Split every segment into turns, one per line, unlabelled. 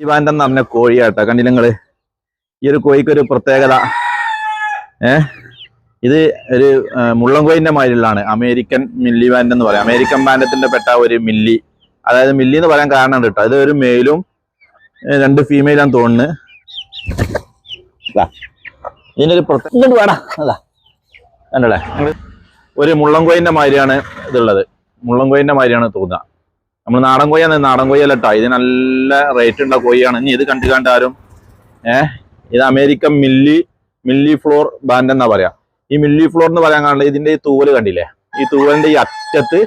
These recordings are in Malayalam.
ഇവാന്റെ എന്ന് പറഞ്ഞ കോഴിയാട്ടോ. കണ്ടില്ല നിങ്ങൾ? ഈ ഒരു കോഴിക്ക് ഒരു പ്രത്യേകത. ഏ? ഇത് ഒരു ആ, മുള്ളൻ മാതിരിയുള്ളതാണ്. അമേരിക്കൻ മില്ലി ബാൻഡ് എന്ന് പറയാം. അമേരിക്കൻ ബാൻഡത്തിന്റെ പെട്ട ഒരു മില്ലി. അതായത് മില്ലി എന്ന് പറയാൻ കാരണം കേട്ടോ. ഇത് ഒരു മെയിലും രണ്ട് ഫീമെയിലാണ് തോന്നുന്നു. ഇതിനൊരു ഒരു പ്രത്യേക വേടാ. അതാ. കണ്ടല്ലേ? ഒരു മുള്ളൻ കോയിന്റെ മാതിരിയാണ് ഇതുള്ളത്. മുള്ളൻ കോയിന്റെ മാതിരിയാണ് തോന്നുക. നമ്മൾ നാടൻ കോഴിയാണ് നാടൻ കോഴിയല്ല കേട്ടോ ഇത് നല്ല റേറ്റ് ഉള്ള കോഴിയാണ്. ഇനി ഇത് കണ്ടു കണ്ട് ആരും ഏഹ് ഇത് American mille mille fleur band എന്നാ പറയാ. ഈ മില്ലി ഫ്ലോർ എന്ന് പറയാൻ കാരണം ഇതിന്റെ ഈ തൂവൽ കണ്ടില്ലേ? ഈ തൂവലിന്റെ ഈ അറ്റത്ത്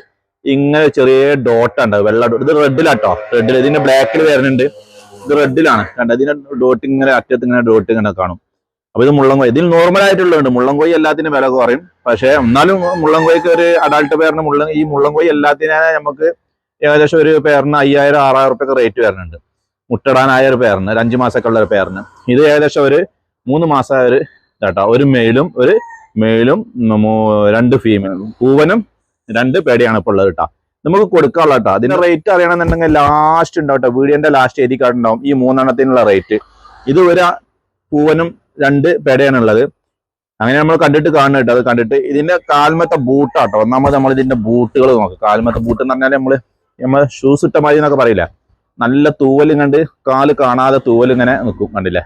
ഇങ്ങനെ ചെറിയ ഡോട്ട് ഉണ്ട്. വെള്ള ഡോട്ട് ഇത് റെഡിലാട്ടോ റെഡിൽ ഇതിന്റെ ബ്ലാക്കിൽ വരുന്നുണ്ട്. ഇത് റെഡിലാണ് കണ്ട? ഇതിന്റെ ഡോട്ട് ഇങ്ങനെ അറ്റത്ത് ഇങ്ങനെ ഡോട്ട് ഇങ്ങനെ കാണും. അപ്പൊ ഇത് മുള്ളൻകോയി ഇതിൽ നോർമൽ ആയിട്ടുള്ളതുണ്ട്. മുള്ളൻകോയി എല്ലാത്തിനും വില കുറയും. പക്ഷെ എന്നാലും മുള്ളൻ കോഴിക്ക് ഒരു അഡാൾട്ട് പേരിന് മുള്ളൻ ഈ മുള്ളൻകോയി എല്ലാത്തിനെ നമുക്ക് ഏകദേശം ഒരു പേരിന് അയ്യായിരം ആറായിരം റുപ്യൊക്കെ റേറ്റ് വരുന്നുണ്ട്. മുട്ടടാനായ ഒരു പേരിന് ഒരു അഞ്ച് മാസമൊക്കെ ഉള്ള ഒരു പേരിന്. ഇത് ഏകദേശം ഒരു മൂന്ന് മാസമായ ഒരു ഇതാട്ടോ ഒരു മെയിലും ഒരു മെയിലും രണ്ട് ഫീമെയിലും പൂവനും രണ്ട് പേടിയാണ് ഇപ്പോൾ ഉള്ളത് കേട്ടോ. നമുക്ക് കൊടുക്കാനുള്ള കേട്ടോ. അതിന്റെ റേറ്റ് അറിയണമെന്നുണ്ടെങ്കിൽ ലാസ്റ്റ് ഉണ്ടാവും കേട്ടോ വീഡിയോന്റെ ലാസ്റ്റ് എഴുതി കാട്ടുണ്ടാവും. ഈ മൂന്നെണ്ണത്തിനുള്ള റേറ്റ് ഇത് ഒരു പൂവനും രണ്ട് പേടയാണ് ഉള്ളത് അങ്ങനെ നമ്മൾ കണ്ടിട്ട് കാണുന്ന കേട്ടോ. അത് കണ്ടിട്ട് ഇതിന്റെ കാൽമത്തെ ബൂട്ടാട്ടോ ഒന്നാമത് നമ്മൾ ഇതിന്റെ ബൂട്ടുകൾ നോക്കാം. കാൽമത്തെ ബൂട്ട് എന്ന് പറഞ്ഞാൽ നമ്മൾ നമ്മൾ ഷൂസ് ഇട്ട മാതിരി എന്നൊക്കെ പറയില്ല? നല്ല തൂവലും കണ്ട് കാൽ കാണാതെ തൂവലിങ്ങനെ നിൽക്കും കണ്ടില്ലേ?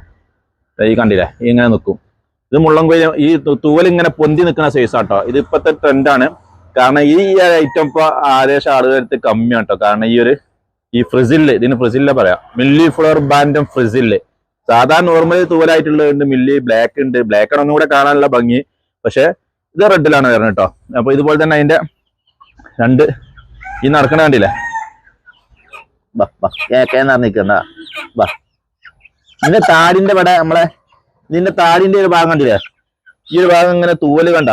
ഈ കണ്ടില്ലേ? ഇങ്ങനെ നിൽക്കും ഇത് മുള്ളംകൊയ്യ ഈ തൂവലിങ്ങനെ പൊന്തി നിൽക്കുന്ന സൈസ് ആട്ടോ ഇത് ഇപ്പോഴത്തെ ട്രെൻഡാണ് കാരണം ഈ ഐറ്റം ഇപ്പോൾ ആദേശം ആളുകളടുത്ത് കമ്മിയാണ് കേട്ടോ കാരണം ഈ ഒരു ഈ ഫ്രിസിൽ ഇതിന് ഫ്രിസില്ല പറയാം. മില്ലി ഫ്ലവർ ബാൻഡും ഫ്രിസിൽ സാധാരണ നോർമൽ തൂവലായിട്ടുള്ളതുണ്ട് മില്ലി ബ്ലാക്ക് ഉണ്ട്. ബ്ലാക്ക് ആണ് ഒന്നും കൂടെ കാണാനുള്ള ഭംഗി. പക്ഷേ ഇത് റെഡിലാണ് വരുന്നത് കേട്ടോ അപ്പോൾ ഇതുപോലെ തന്നെ അതിന്റെ രണ്ട് ഈ നടക്കണ കണ്ടില്ലേ? പറഞ്ഞിരിക്കുന്ന ബാ ഇതിന്റെ താടിന്റെ ഇവിടെ നമ്മളെ നിന്റെ താടിന്റെ ഒരു ഭാഗം കണ്ടില്ലേ? ഈ ഒരു ഭാഗം ഇങ്ങനെ തൂവൽ കണ്ട?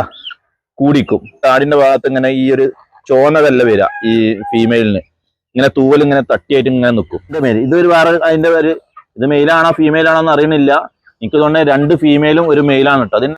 കൂടിക്കും. താടിന്റെ ഭാഗത്ത് ഇങ്ങനെ ഈ ഒരു ചോന്നതല്ല വരിക ഈ ഫീമെയിലിന് ഇങ്ങനെ തൂവൽ ഇങ്ങനെ തട്ടിയായിട്ട് ഇങ്ങനെ നിൽക്കും ഇത് മെയിൽ ഇതൊരു വേറെ അതിന്റെ ഒരു ഇത് മെയിലാണോ അറിയുന്നില്ല എന്ന് അറിയണില്ല. എനിക്ക് തോന്നുന്നത് രണ്ട് ഫീമെയിലും ഒരു മെയിലാണ് കേട്ടോ. അതിന്